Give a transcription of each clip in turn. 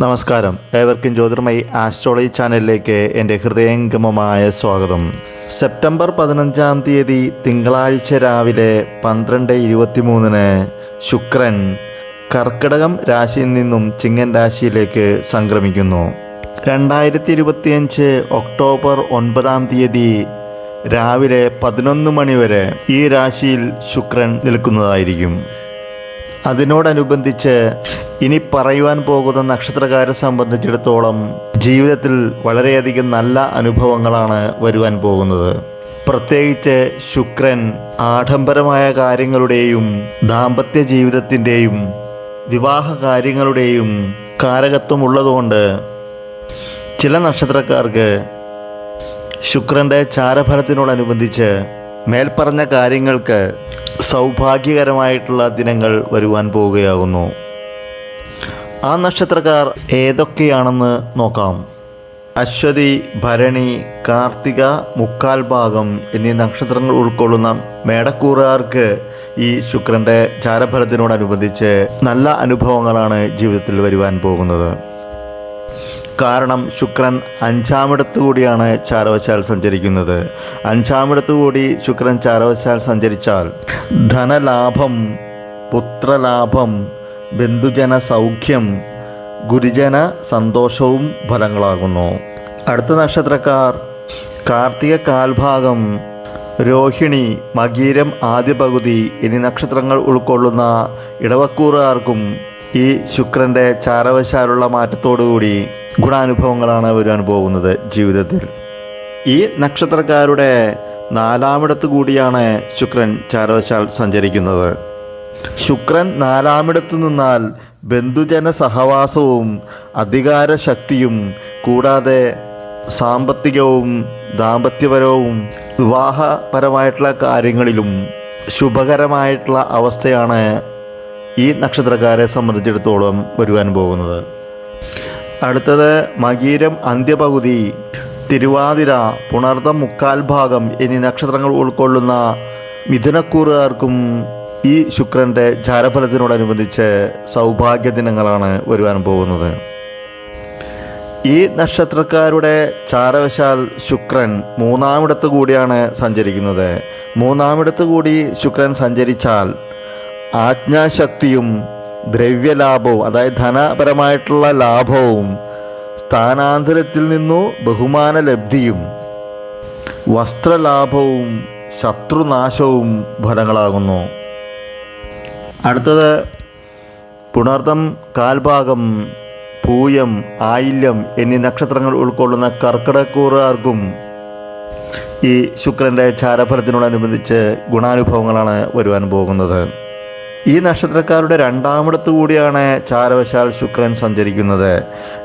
നമസ്കാരം. ഏവർക്കും ജ്യോതിർമയി ആസ്ട്രോളജി ചാനലിലേക്ക് എന്റെ ഹൃദയംഗമമായ സ്വാഗതം. സെപ്റ്റംബർ പതിനഞ്ചാം തീയതി തിങ്കളാഴ്ച രാവിലെ പന്ത്രണ്ട് ഇരുപത്തിമൂന്നിന് ശുക്രൻ കർക്കിടകം രാശിയിൽ നിന്നും ചിങ്ങൻ രാശിയിലേക്ക് സംക്രമിക്കുന്നു. രണ്ടായിരത്തി ഇരുപത്തിയഞ്ച് ഒക്ടോബർ ഒൻപതാം തീയതി രാവിലെ പതിനൊന്ന് മണിവരെ ഈ രാശിയിൽ ശുക്രൻ നിൽക്കുന്നതായിരിക്കും. അതിനോടനുബന്ധിച്ച് ഇനി പറയുവാൻ പോകുന്ന നക്ഷത്രക്കാരെ സംബന്ധിച്ചിടത്തോളം ജീവിതത്തിൽ വളരെയധികം നല്ല അനുഭവങ്ങളാണ് വരുവാൻ പോകുന്നത്. പ്രത്യേകിച്ച് ശുക്രൻ ആഡംബരമായ കാര്യങ്ങളുടെയും ദാമ്പത്യ ജീവിതത്തിന്റെയും വിവാഹ കാര്യങ്ങളുടെയും കാരകത്വമുള്ളതുകൊണ്ട് ചില നക്ഷത്രക്കാർക്ക് ശുക്രന്റെ ചാരഫലത്തിനോടനുബന്ധിച്ച് മേൽപ്പറഞ്ഞ കാര്യങ്ങൾക്ക് സൗഭാഗ്യകരമായിട്ടുള്ള ദിനങ്ങൾ വരുവാൻ പോവുകയാകുന്നു. ആ നക്ഷത്രക്കാർ ഏതൊക്കെയാണെന്ന് നോക്കാം. അശ്വതി ഭരണി കാർത്തിക മുക്കാൽ ഭാഗം എന്നീ നക്ഷത്രങ്ങൾ ഉൾക്കൊള്ളുന്ന മേടക്കൂറുകാർക്ക് ഈ ശുക്രന്റെ ചാരഫലത്തിനോടനുബന്ധിച്ച് നല്ല അനുഭവങ്ങളാണ് ജീവിതത്തിൽ വരുവാൻ പോകുന്നത്. കാരണം ശുക്രൻ അഞ്ചാമിടത്ത് കൂടിയാണ് ചാരവശാൽ സഞ്ചരിക്കുന്നത്. അഞ്ചാമിടത്ത് കൂടി ശുക്രൻ ചാരവശാൽ സഞ്ചരിച്ചാൽ ധനലാഭം പുത്രലാഭം ബന്ധുജന സൗഖ്യം ഗുരുജന സന്തോഷവും ഫലങ്ങളാകുന്നു. അടുത്ത നക്ഷത്രക്കാർ കാർത്തിക കാൽഭാഗം രോഹിണി മകീരം ആദ്യ പകുതി എന്നീ നക്ഷത്രങ്ങൾ ഉൾക്കൊള്ളുന്ന ഇടവക്കൂറുകാർക്കും ഈ ശുക്രന്റെ ചാരവശാലുള്ള മാറ്റത്തോടുകൂടി ഗുണാനുഭവങ്ങളാണ് വരാൻ പോകുന്നത് ജീവിതത്തിൽ. ഈ നക്ഷത്രക്കാരുടെ നാലാമിടത്ത് കൂടിയാണ് ശുക്രൻ ചാരവശാൽ സഞ്ചരിക്കുന്നത്. ശുക്രൻ നാലാമിടത്ത് നിന്നാൽ ബന്ധുജന സഹവാസവും അധികാര ശക്തിയും കൂടാതെ സാമ്പത്തികവും ദാമ്പത്യപരവും വിവാഹപരമായിട്ടുള്ള കാര്യങ്ങളിലും ശുഭകരമായിട്ടുള്ള അവസ്ഥയാണ് ഈ നക്ഷത്രക്കാരെ സംബന്ധിച്ചിടത്തോളം വരുവാൻ പോകുന്നത്. അടുത്തത് മകീരം അന്ത്യപകുതി തിരുവാതിര പുണർത്തം മുക്കാൽ ഭാഗം എന്നീ നക്ഷത്രങ്ങൾ ഉൾക്കൊള്ളുന്ന മിഥുനക്കൂറുകാർക്കും ഈ ശുക്രന്റെ ചാരഫലത്തിനോടനുബന്ധിച്ച് സൗഭാഗ്യ ദിനങ്ങളാണ് വരുവാൻ പോകുന്നത്. ഈ നക്ഷത്രക്കാരുടെ ചാരവശാൽ ശുക്രൻ മൂന്നാമിടത്ത് കൂടിയാണ് സഞ്ചരിക്കുന്നത്. മൂന്നാമിടത്ത് കൂടി ശുക്രൻ സഞ്ചരിച്ചാൽ ആജ്ഞാശക്തിയും ദ്രവ്യലാഭവും അതായത് ധനപരമായിട്ടുള്ള ലാഭവും സ്ഥാനാന്തരത്തിൽ നിന്നു ബഹുമാന ലബ്ധിയും വസ്ത്രലാഭവും ശത്രുനാശവും ഫലങ്ങളാകുന്നു. അടുത്തത് പുണർത്ഥം കാൽഭാഗം പൂയം ആയില്യം എന്നീ നക്ഷത്രങ്ങൾ ഉൾക്കൊള്ളുന്ന കർക്കിടക്കൂറുകാർക്കും ഈ ശുക്രന്റെ ചാരഫലത്തിനോടനുബന്ധിച്ച് ഗുണാനുഭവങ്ങളാണ് വരുവാൻ പോകുന്നത്. ഈ നക്ഷത്രക്കാരുടെ രണ്ടാമിടത്ത് കൂടിയാണ് ചാരവശാൽ ശുക്രൻ സഞ്ചരിക്കുന്നത്.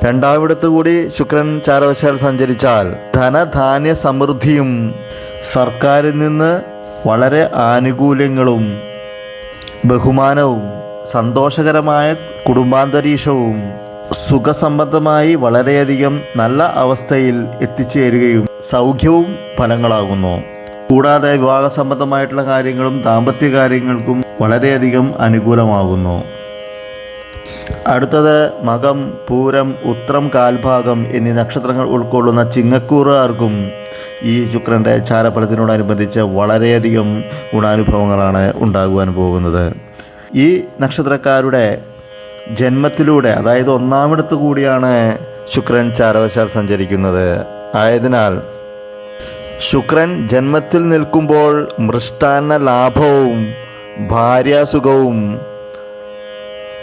രണ്ടാമിടത്ത് കൂടി ശുക്രൻ ചാരവശാൽ സഞ്ചരിച്ചാൽ ധനധാന്യ സമൃദ്ധിയും സർക്കാരിൽ നിന്ന് വളരെ ആനുകൂല്യങ്ങളും ബഹുമാനവും സന്തോഷകരമായ കുടുംബാന്തരീക്ഷവും സുഖസംബന്ധമായി വളരെയധികം നല്ല അവസ്ഥയിൽ എത്തിച്ചേരുകയും സൗഖ്യവും ഫലങ്ങളാകുന്നു. കൂടാതെ വിവാഹ സംബന്ധമായിട്ടുള്ള കാര്യങ്ങളും ദാമ്പത്യ കാര്യങ്ങൾക്കും വളരെയധികം അനുകൂലമാകുന്നു. അടുത്തത് മകം പൂരം ഉത്രം കാൽഭാഗം എന്നീ നക്ഷത്രങ്ങൾ ഉൾക്കൊള്ളുന്ന ചിങ്ങക്കൂറുകാർക്കും ഈ ശുക്രന്റെ ചാരഫലത്തിനോടനുബന്ധിച്ച് വളരെയധികം ഗുണാനുഭവങ്ങളാണ് ഉണ്ടാകുവാൻ പോകുന്നത്. ഈ നക്ഷത്രക്കാരുടെ ജന്മത്തിലൂടെ അതായത് ഒന്നാമിടത്ത് കൂടിയാണ് ശുക്രൻ ചാരവശാൽ സഞ്ചരിക്കുന്നത്. ആയതിനാൽ ശുക്രൻ ജന്മത്തിൽ നിൽക്കുമ്പോൾ മൃഷ്ടാന്ന ലാഭവും ഭാര്യാസുഖവും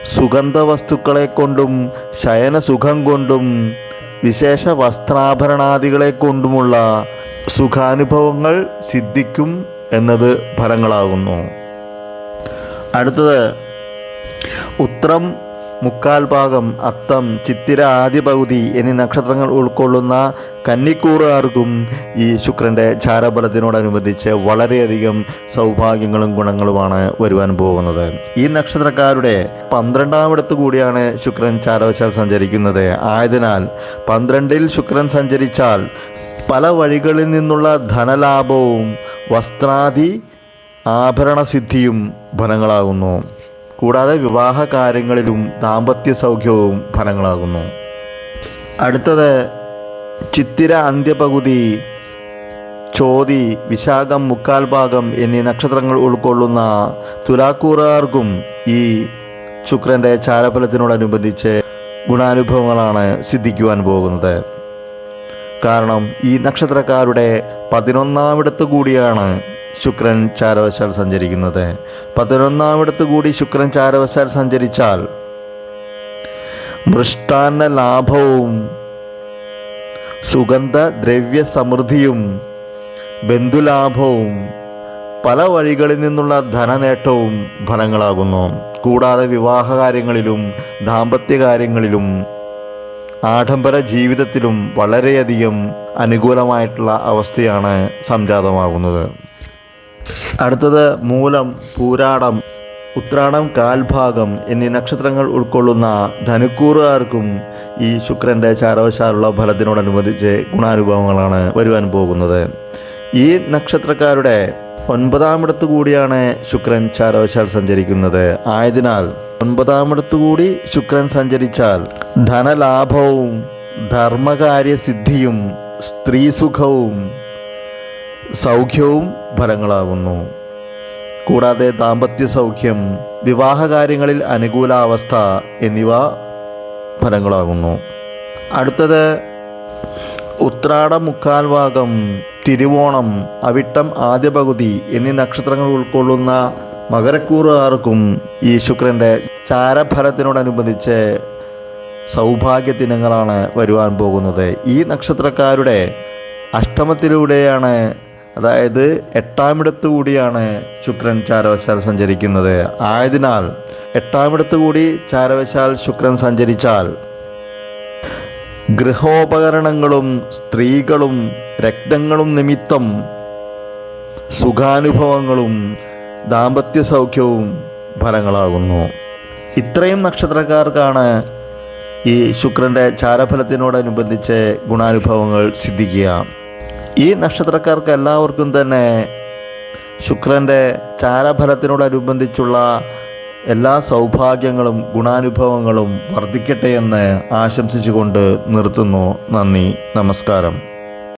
സുഗന്ധവസ്തുക്കളെ കൊണ്ടും ശയനസുഖം കൊണ്ടും വിശേഷ വസ്ത്രാഭരണാദികളെ കൊണ്ടുമുള്ള സുഖാനുഭവങ്ങൾ സിദ്ധിക്കും എന്നത് ഫലങ്ങളാകുന്നു. അടുത്തത് ഉത്രം മുക്കാൽ ഭാഗം അത്തം ചിത്തിര ആദ്യ പകുതി എന്നീ നക്ഷത്രങ്ങൾ ഉൾക്കൊള്ളുന്ന കന്നിക്കൂറുകാർക്കും ഈ ശുക്രന്റെ ചാരബലത്തിനോടനുബന്ധിച്ച് വളരെയധികം സൗഭാഗ്യങ്ങളും ഗുണങ്ങളുമാണ് വരുവാൻ പോകുന്നത്. ഈ നക്ഷത്രക്കാരുടെ പന്ത്രണ്ടാമിടത്ത് കൂടിയാണ് ശുക്രൻ ചാരവശാൽ സഞ്ചരിക്കുന്നത്. ആയതിനാൽ പന്ത്രണ്ടിൽ ശുക്രൻ സഞ്ചരിച്ചാൽ പല വഴികളിൽ നിന്നുള്ള ധനലാഭവും വസ്ത്രാദി ആഭരണസിദ്ധിയും ഫലങ്ങളാകുന്നു. കൂടാതെ വിവാഹ കാര്യങ്ങളിലും ദാമ്പത്യ സൗഖ്യവും ഫലങ്ങളാകുന്നു. അടുത്തത് ചിത്തിര അന്ത്യപകുതി ചോതി വിശാഖം മുക്കാൽ ഭാഗം എന്നീ നക്ഷത്രങ്ങൾ ഉൾക്കൊള്ളുന്ന തുലാക്കൂറുകാർക്കും ഈ ശുക്രന്റെ ചാരഫലത്തിനോടനുബന്ധിച്ച് ഗുണാനുഭവങ്ങളാണ് സിദ്ധിക്കുവാൻ പോകുന്നത്. കാരണം ഈ നക്ഷത്രക്കാരുടെ പതിനൊന്നാമിടത്ത് കൂടിയാണ് ശുക്രൻ ചാരവശാൽ സഞ്ചരിക്കുന്നത്. പതിനൊന്നാമിടത്ത് കൂടി ശുക്രൻ ചാരവശാൽ സഞ്ചരിച്ചാൽ മൃഷ്ടാന്ന ലാഭവും സുഗന്ധ ദ്രവ്യ സമൃദ്ധിയും ബന്ധുലാഭവും പല വഴികളിൽ നിന്നുള്ള ധനനേട്ടവും ഫലങ്ങളാകുന്നു. കൂടാതെ വിവാഹ കാര്യങ്ങളിലും ദാമ്പത്യ കാര്യങ്ങളിലും ആഡംബര ജീവിതത്തിലും വളരെയധികം അനുകൂലമായിട്ടുള്ള അവസ്ഥയാണ് സംജാതമാകുന്നത്. അടുത്തത് മൂലം പൂരാടം ഉത്രാടം കാൽഭാഗം എന്നീ നക്ഷത്രങ്ങൾ ഉൾക്കൊള്ളുന്ന ധനുക്കൂറുകാർക്കും ഈ ശുക്രന്റെ ചാരവശാലുള്ള ഫലത്തിനോടനുബന്ധിച്ച് ഗുണാനുഭവങ്ങളാണ് വരുവാൻ പോകുന്നത്. ഈ നക്ഷത്രക്കാരുടെ ഒൻപതാമിടത്ത് കൂടിയാണ് ശുക്രൻ ചാരവശാൽ സഞ്ചരിക്കുന്നത്. ആയതിനാൽ ഒൻപതാമിടത്ത് കൂടി ശുക്രൻ സഞ്ചരിച്ചാൽ ധനലാഭവും ധർമ്മകാര്യസിദ്ധിയും സ്ത്രീസുഖവും സൗഖ്യവും ഫലങ്ങളാകുന്നു. കൂടാതെ ദാമ്പത്യ സൗഖ്യം വിവാഹകാര്യങ്ങളിൽ അനുകൂലാവസ്ഥ എന്നിവ ഫലങ്ങളാകുന്നു. അടുത്തത് ഉത്രാട മുക്കാൽ ഭാഗം തിരുവോണം അവിട്ടം ആദ്യ പകുതി എന്നീ നക്ഷത്രങ്ങൾ ഉൾക്കൊള്ളുന്ന മകരക്കൂറുകാർക്കും ഈ ശുക്രന്റെ ചാരഫലത്തിനോടനുബന്ധിച്ച് സൗഭാഗ്യ ദിനങ്ങളാണ് വരുവാൻ പോകുന്നത്. ഈ നക്ഷത്രക്കാരുടെ അഷ്ടമത്തിലൂടെയാണ് അതായത് എട്ടാമിടത്ത് കൂടിയാണ് ശുക്രൻ ചാരവശാൽ സഞ്ചരിക്കുന്നത്. ആയതിനാൽ എട്ടാമിടത്ത് കൂടി ചാരവശാൽ ശുക്രൻ സഞ്ചരിച്ചാൽ ഗൃഹോപകരണങ്ങളും സ്ത്രീകളും രക്തങ്ങളും നിമിത്തം സുഖാനുഭവങ്ങളും ദാമ്പത്യ സൗഖ്യവും ഫലങ്ങളാകുന്നു. ഇത്രയും നക്ഷത്രക്കാർക്കാണ് ഈ ശുക്രന്റെ ചാരഫലത്തിനോടനുബന്ധിച്ച് ഗുണാനുഭവങ്ങൾ സിദ്ധിക്കുക. ഈ നക്ഷത്രക്കാർക്ക് എല്ലാവർക്കും തന്നെ ശുക്രന്റെ ചാരഫലത്തിനോടനുബന്ധിച്ചുള്ള എല്ലാ സൗഭാഗ്യങ്ങളും ഗുണാനുഭവങ്ങളും വർദ്ധിക്കട്ടെ എന്ന് ആശംസിച്ചുകൊണ്ട് നിർത്തുന്നു. നന്ദി നമസ്കാരം.